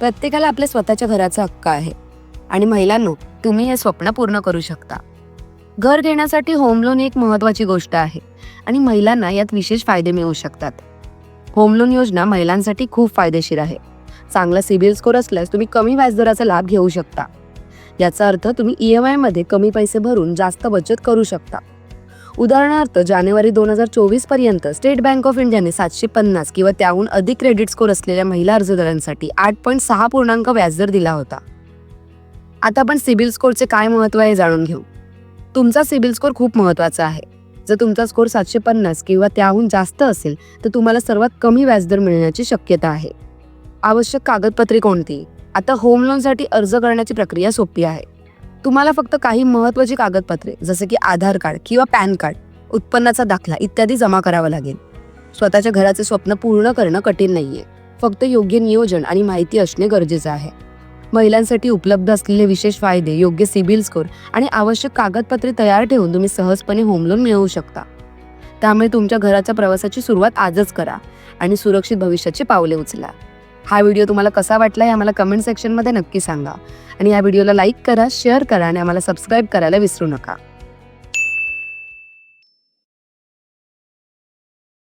प्रत्येकाला आपल्या स्वतःच्या घराचा हक्क आहे. आणि महिलांनो तुम्ही हे स्वप्न पूर्ण करू शकता. घर घेण्यासाठी होम लोन ही एक महत्वाची गोष्ट आहे. आणि महिलांना यात विशेष फायदे मिळू शकतात. होम लोन योजना महिलांसाठी खूप फायदेशीर आहे. चांगला सिबिल स्कोर असल्यास तुम्ही कमी व्याजदराचा लाभ घेऊ शकता. याचा अर्थ तुम्ही ई एम आयमध्ये कमी पैसे भरून जास्त बचत करू शकता. उदाहरणार्थ जानेवारी दोन हजार चोवीसपर्यंत स्टेट बँक ऑफ इंडियाने सातशे पन्नास किंवा त्याहून अधिक क्रेडिट स्कोर असलेल्या महिला अर्जदारांसाठी आठ पॉईंट सहा पूर्णांक व्याजदर दिला होता. आता आपण सिबिल स्कोरचे काय महत्त्व आहे जाणून घेऊ. तुमचा सिबिल स्कोर खूप महत्त्वाचा आहे. जर तुमचा स्कोर सातशे पन्नास किंवा त्याहून जास्त असेल तर तुम्हाला सर्वात कमी व्याजदर मिळण्याची शक्यता आहे. आवश्यक कागदपत्रे कोणती? आता होम लोनसाठी अर्ज करण्याची प्रक्रिया सोपी आहे. तुम्हाला फक्त काही महत्त्वाची कागदपत्रे जसे की आधार कार्ड किंवा पॅन कार्ड उत्पन्नाचा दाखला इत्यादी जमा करावं लागेल. स्वतःच्या घराचे स्वप्न पूर्ण करणं कठीण नाहीये. फक्त योग्य नियोजन आणि माहिती असणे गरजेचं आहे. महिलांसाठी उपलब्ध असलेले विशेष फायदे योग्य सिबिल स्कोर आणि आवश्यक कागदपत्रे तयार ठेवून तुम्ही सहजपणे होम लोन मिळवू शकता. त्यामुळे तुमच्या घराच्या प्रवासाची सुरुवात आजच करा आणि सुरक्षित भविष्याची पावले उचला. हा व्हिडिओ तुम्हाला कसा वाटला हे आम्हाला कमेंट सेक्शनमध्ये नक्की सांगा. आणि या व्हिडिओला लाईक करा शेअर करा आणि आम्हाला सबस्क्राईब करायला विसरू नका.